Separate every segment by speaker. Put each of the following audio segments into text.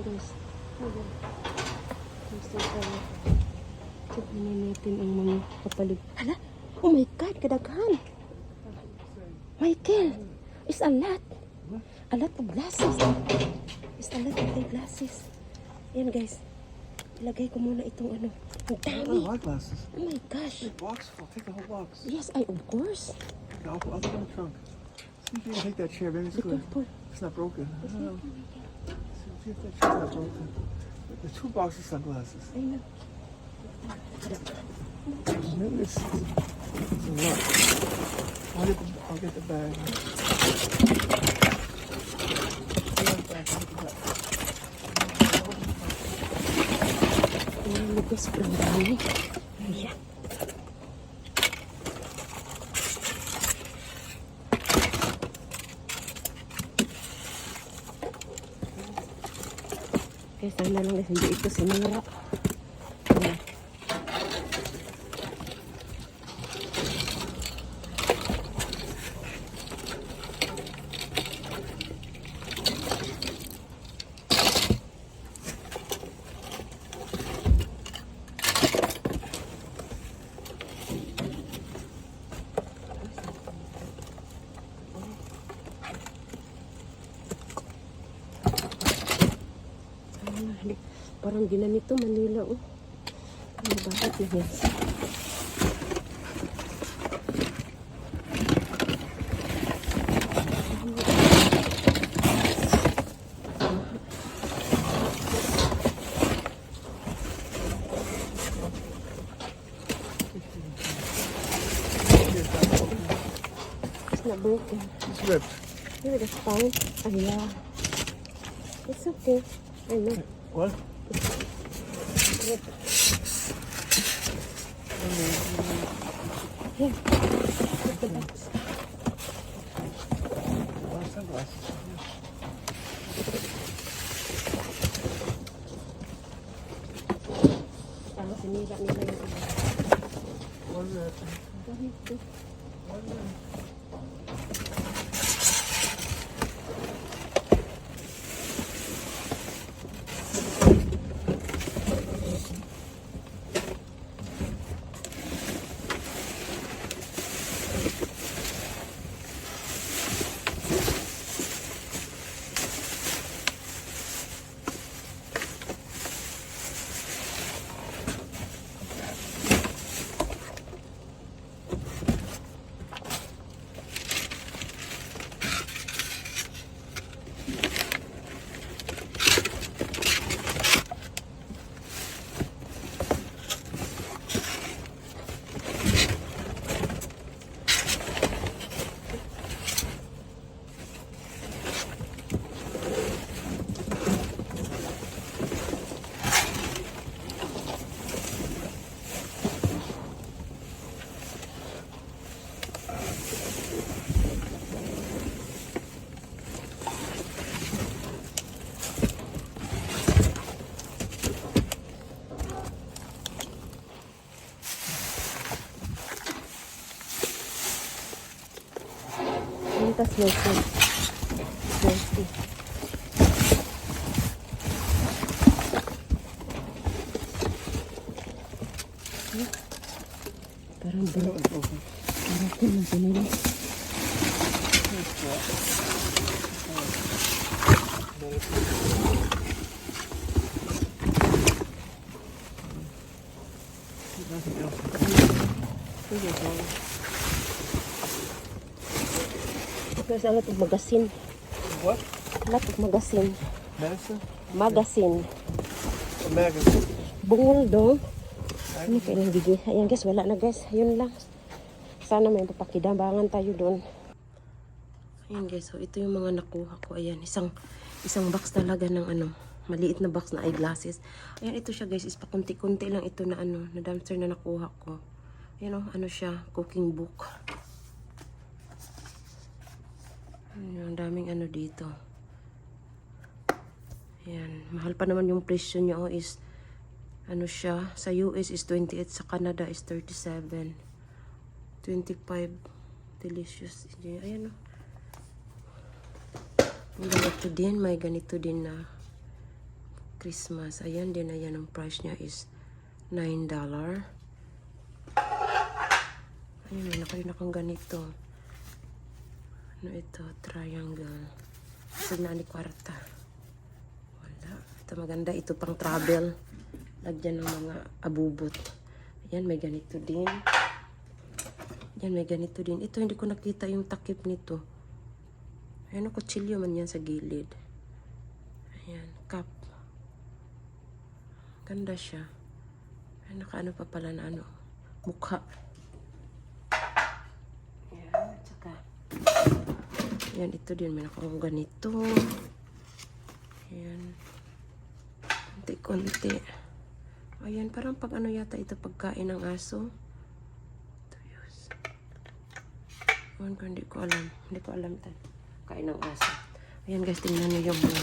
Speaker 1: guys. Gusto tayo. Tignan na natin ang mga kapalig. Hala! Oh my God! Kadaghan! Michael! It's a lot! A lot of glasses. It's a lot of glasses. Ayan guys. Ilagay ko muna itong ano. Ang dami! Oh my gosh!
Speaker 2: Big box full. Take the whole box.
Speaker 1: Yes, I of course.
Speaker 2: I'll, I'll put it in the trunk. See if you can take that chair. Maybe it's good. It's not broken. I don't know. See, see if that chair's not broken. The two boxes sunglasses.
Speaker 1: I know.
Speaker 2: Maybe it's, it's a lot. I'll get the, I'll get the bag. I'll get the bag, I'll get the bag.
Speaker 1: Ayan, lugo sobrang dami. Ayan. Kaya sana lang guys, hindi ito sinira. Ayan. Ah, hali- Parang ginanito Manila oh. Ano bakit na yan? It's not broken.
Speaker 2: It's ripped.
Speaker 1: Maybe that's fine. Ah, yeah. It's okay. I know.
Speaker 2: What?
Speaker 1: Sinira nila yung? Smoky? Smoky. Hmm? Parang
Speaker 2: broken.
Speaker 1: Parang cool lang pinili.
Speaker 2: Nothing
Speaker 1: There's a lot of magazine.
Speaker 2: What?
Speaker 1: A lot of magazine.
Speaker 2: Medicine?
Speaker 1: Magazine.
Speaker 2: A magazine.
Speaker 1: Bungol dong. Ano kailang gigi? Ayan guys, wala na guys. Ayun lang. Sana may papakidambangan tayo doon. Ayan guys, so ito yung mga nakuha ko. Ayan, isang isang box talaga ng ano, maliit na box na eyeglasses. Ayan, ito siya guys, is pakunti-kunti lang ito na ano, na dumpster na nakuha ko. Ayan o, ano siya, cooking book. Ang daming ano dito. Ayan, mahal pa naman yung presyo niya oh, is ano siya, sa US is 28, sa Canada is 37. 25 delicious. Ayan o. May ganito din, may ganito din na Christmas. Ayan din, ayan ang price niya is $9. Ayun, may nakarin akong ganito. Ano ito? Triangle. Signa ni kwarta. Wala. Ito maganda. Ito pang travel. Lagyan ng mga abubot. Ayan, may ganito din. Yan, may ganito din. Ito, hindi ko nakita yung takip nito. Ayan, ang kutsilyo man yan sa gilid. Ayan, cup. Ganda siya. Ay, nakaano pa pala na ano, mukha. Ayan, at saka, ayan, ito din, may nakakong ganito. Ayan. Konti-konti. Ayan, parang pag ano yata ito pagkain ng aso. Ewan ko, hindi ko alam. Hindi ko alam tan. Kain ng aso. Ayan guys, tingnan nyo yung mga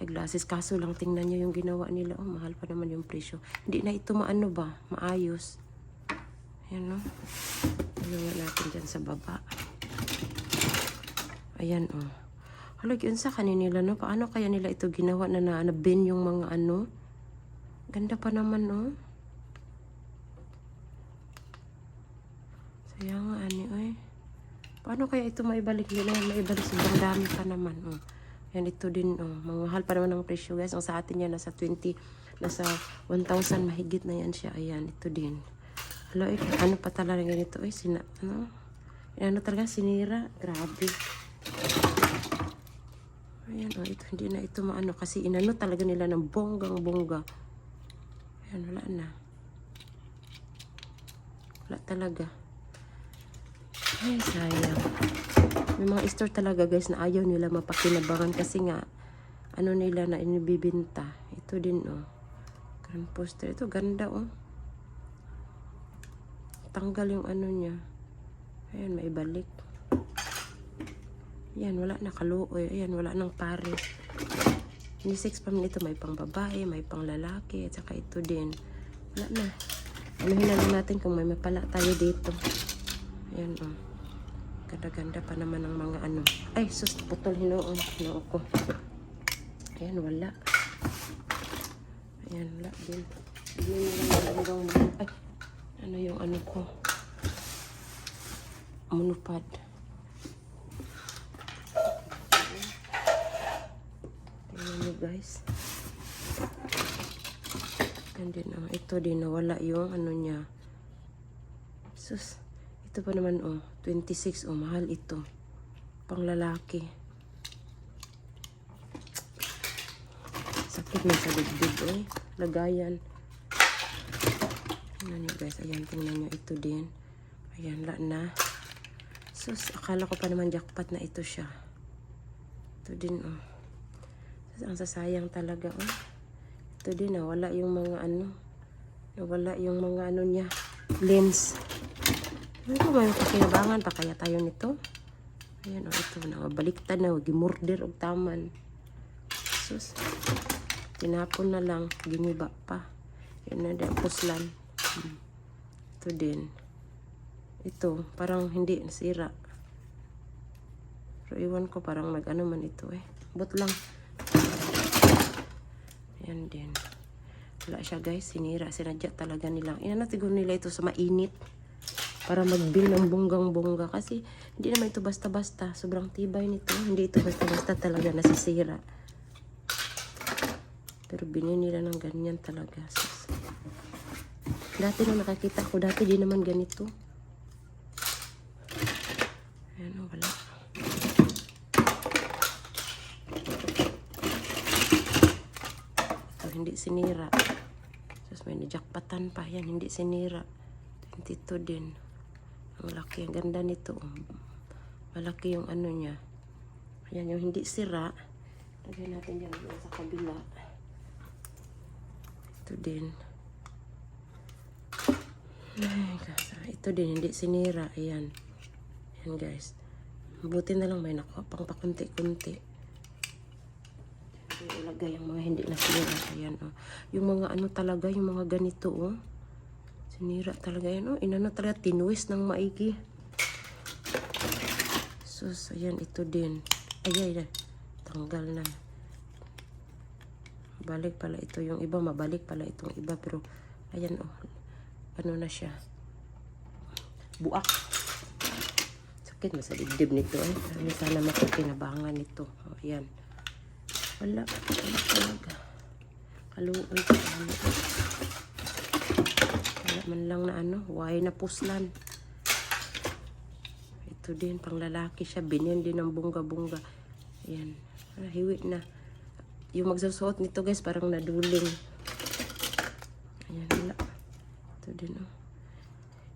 Speaker 1: eyeglasses. Kaso lang, tingnan nyo yung ginawa nila. Oh, mahal pa naman yung presyo. Hindi na ito maano ba? Maayos. Ayan no. Ano natin dyan sa baba. Ayan oh. Halag yun sa kaninila no. Paano kaya nila ito ginawa na na, na bin yung mga ano? Ganda pa naman oh. Saya nga ani oy. Paano kaya ito maibalik nila? Maibalik sobrang dami pa naman. Oh. Yan ito din. Oh. Mahal pa naman ang presyo guys. Ang sa atin yan nasa 20, nasa 1,000 mahigit na yan siya. Ayan, ito din. Hello, eh, ano pa talaga ganito? Eh, sina, ano? Ano talaga, sinira. Grabe. Ayan, oh, ito, hindi na ito maano. Kasi inano talaga nila ng bonggang bongga. Ayan, wala na. Wala talaga. Ay, sayang. May mga store talaga guys na ayaw nila mapakinabangan kasi nga ano nila na inibibinta. Ito din oh. Grand poster. Ito ganda oh. Tanggal yung ano niya. Ayan, maibalik. Ayan, wala na kaluoy. Ayan, wala nang pare. Unisex pa man ito. May pang babae, may pang lalaki, at saka ito din. Wala na. Anuhin na lang natin kung may mapala tayo dito. Ayan, oh. Ganda-ganda pa naman ng mga ano. Ay, sus, putol hinoon. Hinoo ko. Ayan, wala. Ayan, wala din. Ay, ano yung ano ko? Monopod. Tingnan nyo guys. And then, oh, ito din, nawala yung ano niya. Sus. Ito pa naman, oh. 26, oh. Mahal ito. Pang lalaki. Sakit na sa dibdib, eh. Lagayan. Tingnan guys. Ayan, tingnan nyo. Ito din. Ayan, la na. Sus, akala ko pa naman jackpot na ito siya. Ito din, oh. Ang sasayang talaga, oh. Ito din, ah. Wala yung mga ano. Wala yung mga ano niya. Lens. Ano ko may pakinabangan pa kaya tayo nito? Ayan o, ito na. Baliktad na. Gimurder og taman. Sus. Tinapon na lang. Giniba pa. Yan na. Puslan. Hmm. Ito din. Ito. Parang hindi nasira. Pero iwan ko parang nag-ano man ito eh. But lang. Ayan din. Wala siya guys. Sinira. Sinadya talaga nila. Inanatigon nila ito sa mainit para mag-bill ng bonggang-bongga kasi hindi naman ito basta-basta. Sobrang tibay nito. Hindi ito basta-basta talaga nasisira. Pero binili nila ng ganyan talaga. Dati na nakakita ko, dati di naman ganito. Ayan, oh, wala. Ito, hindi sinira. Sus, may najakpatan pa. Yan, hindi sinira. 22 din. Ang laki, ang ganda nito. Malaki yung ano niya. Ayan, yung hindi sira. Lagyan natin dyan sa kabila. Ito din. Ay, kasa. Ito din, hindi sinira. Ayan. Ayan, guys. Buti na lang may nakuha pang pakunti-kunti. Ilagay ang mga hindi nasira. Ayan, oh. Yung mga ano talaga, yung mga ganito, oh. Sinira talaga yan. Oh, inano talaga, tinuwis ng maigi. Sus, ayan, ito din. Ay, ay, ay. Tanggal na. Mabalik pala ito. Yung iba, mabalik pala itong iba. Pero, ayan oh. Ano na siya. Buak. Sakit mo sa dibdib nito eh. Sana makakinabangan nito. Oh, ayan. Wala. Wala talaga. Kaluoy. Wala man lang na ano. Why na puslan. Ito din, pang lalaki siya. Binyan din ng bunga-bunga. Ayan. Ah, hiwi na. Yung magsusuot nito guys, parang naduling. Ayan, wala. Ito din oh.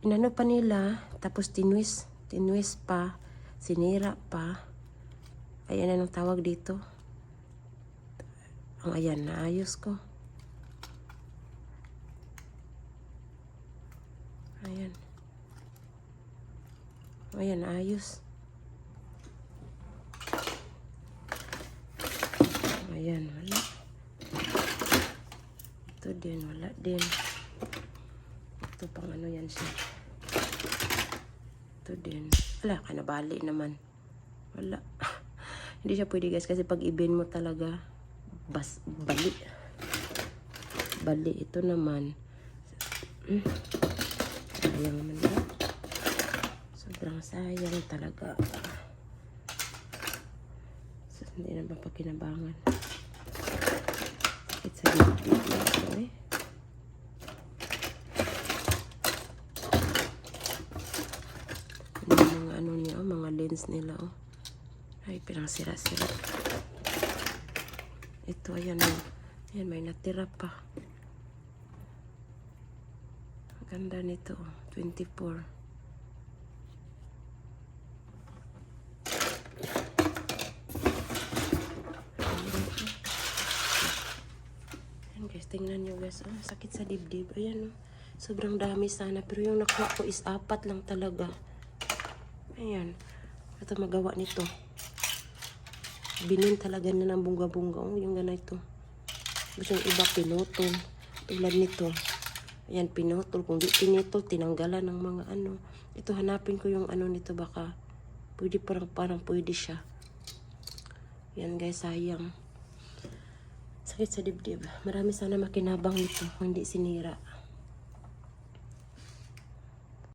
Speaker 1: Inano pa nila, tapos tinwis. Tinwis pa. Sinira pa. Ayan anong tawag dito. Ang ayan, naayos ko. Ayan. Ayan, naayos. Ayan, wala. Ito din, wala din. Ito pang ano yan siya. Ito din. Wala ka na bali naman. Wala. Hindi siya pwede guys kasi pag ibin mo talaga bas bali. Bali ito naman. Mm. Sayang naman na. Sobrang sayang talaga. So, hindi na ba pagkinabangan? Sakit sa dibdib ito eh. Yung mga ano niya, mga lens nila oh. Ay, pirang sira-sira. Ito, ayan. Ayan, may natira pa. Ang ganda nito oh. 24. Ayan guys, tingnan nyo guys. Oh, sakit sa dibdib. Ayan oh. Sobrang dami sana. Pero yung nakuha ko is apat lang talaga. Ayan. Ito magawa nito. Binin talaga na ng bunga-bunga. Oh, yung ganito. Gusto yung iba pinutol. Tulad nito. Ayan, pinutol. Kung di pinutol, tinanggalan ng mga ano. Ito, hanapin ko yung ano nito. Baka pwede parang, parang pwede siya. Yan guys, sayang. Sakit sa dibdib. Marami sana makinabang nito. Hindi sinira.